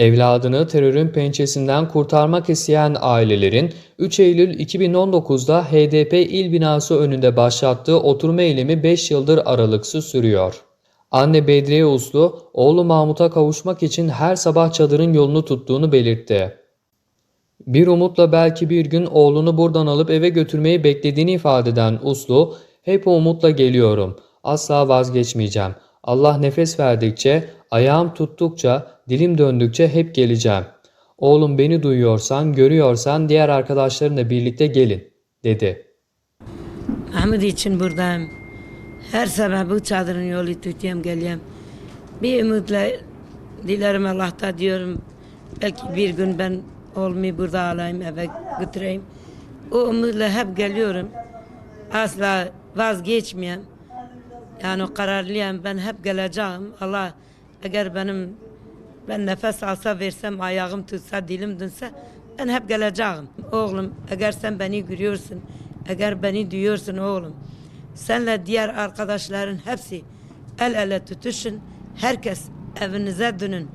Evladını terörün pençesinden kurtarmak isteyen ailelerin 3 Eylül 2019'da HDP il binası önünde başlattığı oturma eylemi 5 yıldır aralıksız sürüyor. Anne Bedriye Uslu, oğlu Mahmut'a kavuşmak için her sabah çadırın yolunu tuttuğunu belirtti. Bir umutla belki bir gün oğlunu buradan alıp eve götürmeyi beklediğini ifade eden Uslu, hep umutla geliyorum. Asla vazgeçmeyeceğim. Allah nefes verdikçe, ayağım tuttukça, dilim döndükçe hep geleceğim. Oğlum beni duyuyorsan, görüyorsan diğer arkadaşlarınla birlikte gelin, dedi. Mahmut için buradayım. Her sabah bu çadırın yolu tutuyorum geliyorum. Bir umutla dilerim Allah'ta diyorum. Belki bir gün ben oğlumu burada alayım eve götüreyim. O umutla hep geliyorum. Asla vazgeçmeyeyim. Yani kararlıyım ben hep geleceğim. Allah eğer benim ben nefes alsa versem ayağım tutsa dilim dönse ben hep geleceğim. Oğlum eğer sen beni görüyorsun eğer beni duyuyorsun oğlum senle diğer arkadaşların hepsi el ele tutuşun herkes evinize dönün